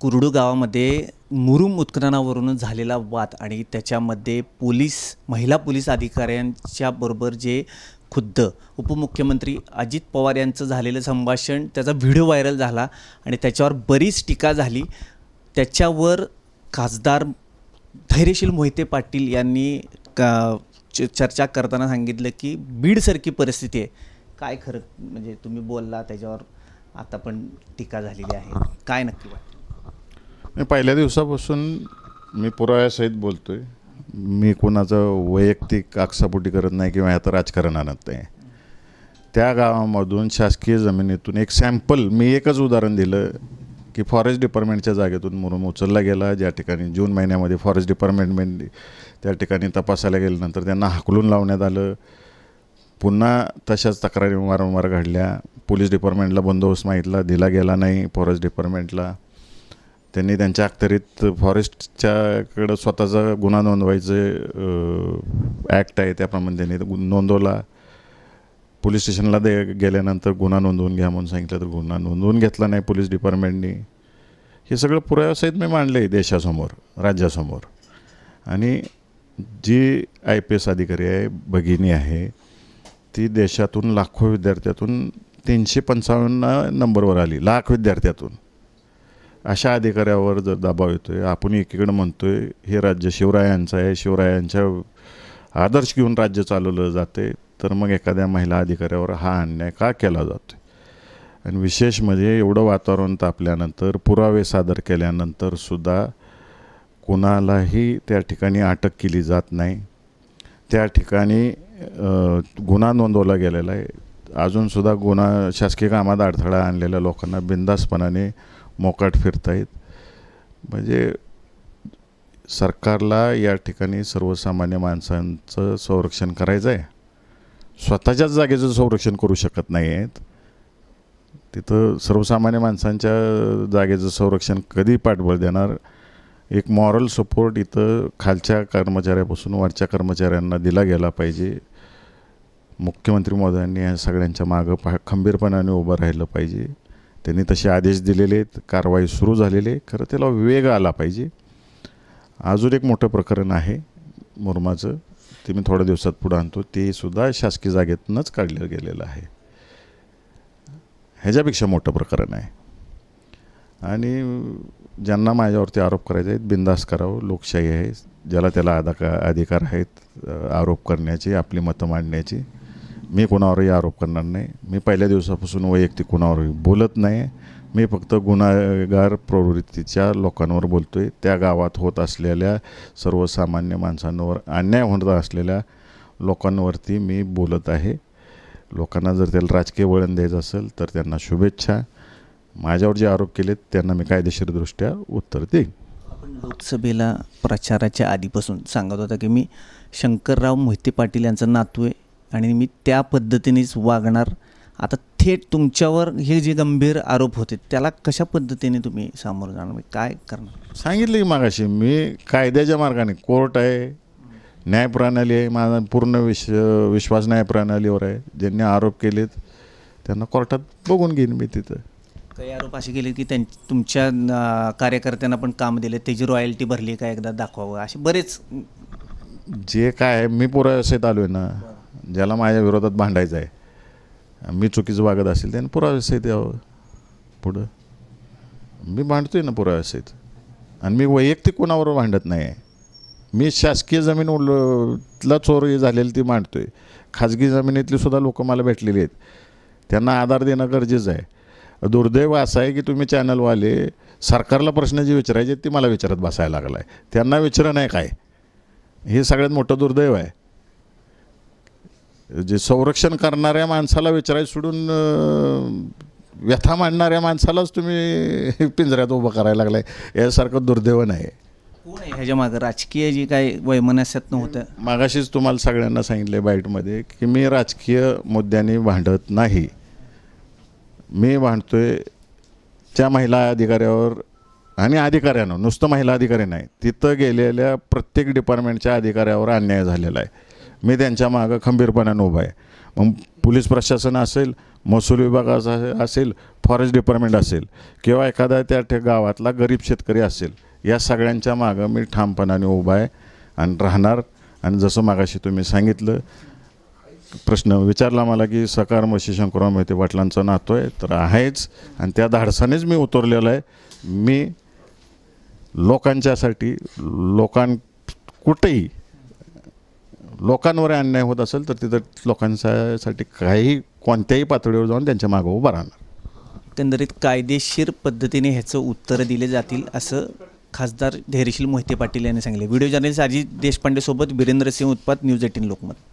कुरडू गावामध्ये मुरुम उत्खननावरून झालेला वाद आणि त्याच्यामध्ये पोलीस महिला पोलीस अधिकाऱ्यांच्या बरोबर जे खुद्द उपमुख्यमंत्री अजित पवार यांचं झालेलं संभाषण त्याचा व्हिडिओ व्हायरल झाला आणि त्याच्यावर बरीच टीका झाली. त्याच्यावर खासदार धैर्यशील मोहिते पाटील यांनी का च- चर्चा करताना सांगितलं की बीडसारखी परिस्थिती आहे. काय खरं म्हणजे तुम्ही बोलला त्याच्यावर आता पण टीका झालेली आहे. काय नक्की वाटतं? मी पहिल्या दिवसापासून मी पुराव्यासहित बोलतो आहे मी कोणाचं वैयक्तिक आकसापोटी करत नाही किंवा ह्यात राजकारण आणत नाही. त्या गावामधून शासकीय जमिनीतून एक सॅम्पल मी एकच उदाहरण दिलं की फॉरेस्ट डिपार्टमेंटच्या जागेतून मुरुम उचलला गेला. ज्या ठिकाणी जून महिन्यामध्ये फॉरेस्ट डिपार्टमेंट त्या ठिकाणी तपासायला गेल्यानंतर त्यांना हाकलून लावण्यात आलं. पुन्हा तशाच तक्रारी वारंवार घडल्या. पोलीस डिपार्टमेंटला बंदोबस्त मागितला दिला गेला नाही फॉरेस्ट डिपार्टमेंटला. त्यांनी त्यांच्या अखत्यारीत फॉरेस्टच्याकडं स्वतःचा गुन्हा नोंदवायचं ॲक्ट आहे त्याप्रमाणे त्यांनी नोंदवला. पोलीस स्टेशनला दे गेल्यानंतर गुन्हा नोंदवून घ्या म्हणून सांगितलं तर गुन्हा नोंदवून घेतला नाही पोलीस डिपार्टमेंटनी. हे सगळं पुराव्यासहित मी मांडलं आहे देशासमोर राज्यासमोर. आणि जी आय पी एस अधिकारी आहे भगिनी आहे ती देशातून लाखो विद्यार्थ्यातून तीनशे पंचावन्न नंबरवर आली लाख विद्यार्थ्यातून. अशा अधिकाऱ्यावर जर दबाव येतो आहे आपण एकीकडं म्हणतो आहे हे राज्य शिवरायांचं आहे शिवरायांच्या आदर्श घेऊन राज्य चालवलं जाते तर मग एखाद्या महिला अधिकाऱ्यावर हा अन्याय का केला जातो आणि विशेष म्हणजे एवढं वातावरण तापल्यानंतर पुरावे सादर केल्यानंतर सुद्धा कोणालाही त्या ठिकाणी अटक केली जात नाही. त्या ठिकाणी गुन्हा नोंदवला गेलेला आहे. अजूनसुद्धा गुन्हा शासकीय कामात अडथळा आणलेल्या लोकांना बिंदासपणाने मोकाट फिरतायत. म्हणजे सरकारला या ठिकाणी सर्वसामान्य माणसांचं संरक्षण करायचं आहे स्वतःच्याच जागेचं संरक्षण करू शकत नाही आहेत तिथं सर्वसामान्य माणसांच्या जागेचं संरक्षण कधी पाठबळ देणार? एक मॉरल सपोर्ट इथं खालच्या कर्मचाऱ्यापासून वरच्या कर्मचाऱ्यांना दिला गेला पाहिजे. मुख्यमंत्री महोदयांनी या सगळ्यांच्या मागं पा खंबीरपणाने उभं राहिलं पाहिजे. त्यांनी तसे आदेश दिलेले आहेत कारवाई सुरू झालेली आहे. खरं त्याला वेग आला पाहिजे. अजून एक मोठं प्रकरण आहे मुरमाचं. ते मी थोड्या दिवसात पुढं आणतो. ते सुद्धा शासकीय जागेतूनच काढलं गेलेलं आहे. ह्याच्यापेक्षा मोठं प्रकरण आहे. आणि ज्यांना माझ्यावरती आरोप करायचे आहेत बिंदास करावं. लोकशाही आहे. ज्याला त्याला अदाका अधिकार आहेत आरोप करण्याची आपली मतं मांडण्याची. मी कोणावरही आरोप करणार नाही. मी पहिल्या दिवसापासून वैयक्तिक कोणावरही बोलत नाही. मी फक्त गुन्हेगार प्रवृत्तीच्या लोकांवर बोलतो आहे त्या गावात होत असलेल्या सर्वसामान्य माणसांवर अन्याय होत असलेल्या लोकांवरती मी बोलत आहे. लोकांना जर त्याला राजकीय वळण द्यायचं असेल तर त्यांना शुभेच्छा. माझ्यावर जे आरोप केलेत त्यांना मी कायदेशीरदृष्ट्या उत्तर देईन. आपण लोकसभेला प्रचाराच्या आधीपासून सांगत होता की मी शंकरराव मोहिते पाटील यांचा नातू आहे. आणि मी त्या पद्धतीनेच वागणार. आता थेट तुमच्यावर हे जे गंभीर आरोप होते त्याला कशा पद्धतीने तुम्ही सामोरं जाणार? म्हणजे काय करणार? सांगितलं की मागाशी मी कायद्याच्या मार्गाने कोर्ट आहे न्यायप्रणाली आहे माझा पूर्ण विश विश्वास न्यायप्रणालीवर आहे. ज्यांनी आरोप केलेत त्यांना कोर्टात बघून घेईन मी तिथं. काही आरोप असे केले की त्यां तुमच्या कार्यकर्त्यांना पण काम दिले त्याची रॉयल्टी भरली का एकदा दाखवावं? असे बरेच जे काय मी पुराव्यासहित आलो आहे ना. ज्याला माझ्या विरोधात भांडायचं आहे. मी चुकीचं वागत असेल त्याने पुराव्यासहित यावं. पुढं. मी भांडतोय ना पुराव्यासहित आणि मी वैयक्तिक कोणावर भांडत नाही आहे. मी शासकीय जमीन उल- चोरी झालेली ती मांडतोय. खाजगी जमिनीतली सुद्धा लोकं मला भेटलेली आहेत. त्यांना आधार देणं गरजेचं आहे. दुर्दैव असं आहे की तुम्ही चॅनलवाले सरकारला प्रश्न जे विचारायचे आहेत ते मला विचारत बसायला लागला आहे त्यांना विचारणं आहे काय? हे सगळ्यात मोठं दुर्दैव आहे. जे संरक्षण करणाऱ्या माणसाला विचारायचं सोडून व्यथा मांडणाऱ्या माणसालाच तुम्ही पिंजऱ्यात उभं करायला लागलाय. यासारखं दुर्दैव नाही. कोण आहे ह्याच्या मागं? राजकीय जी काय वैमनस्यात नव्हतं? मागाशीच तुम्हाला सगळ्यांना सांगितले बाईटमध्ये की मी राजकीय मुद्द्यांनी भांडत नाही. मी भांडतोय त्या महिला अधिकाऱ्यावर आणि अधिकाऱ्यानं नुसतं महिला अधिकारी नाही तिथं गेलेल्या प्रत्येक डिपार्टमेंटच्या अधिकाऱ्यावर अन्याय झालेला आहे. मी त्यांच्या मागं खंबीरपणानं उभा आहे. मग पोलीस प्रशासन असेल महसूल विभागाचा असेल फॉरेस्ट डिपार्टमेंट असेल किंवा एखादा त्या ठे- गावातला गरीब शेतकरी असेल या सगळ्यांच्या मागं मी ठामपणाने उभा आहे आणि राहणार. आणि जसं मागाशी तुम्ही सांगितलं प्रश्न विचारला मला की सकार मशी शंकरराव मोहिते पाटलांचा नातो आहे तर आहेच. आणि त्या धाडसानेच मी उतरलेलो आहे. मी लोकांच्यासाठी लोकां कुठेही लोकांवर अन्याय होत असेल तर तिथं लोकांसाठी काही कोणत्याही पातळीवर जाऊन त्यांच्या मागं उभं राहणार. एकंदरीत कायदेशीर पद्धतीने ह्याचं उत्तरं दिले जातील असं खासदार धैर्यशील मोहिते पाटील यांनी सांगितले. व्हिडिओ जर्नलिस्ट अजित देशपांडेसोबत बिरेंद्र सिंह उत्पात न्यूज एटीन लोकमत.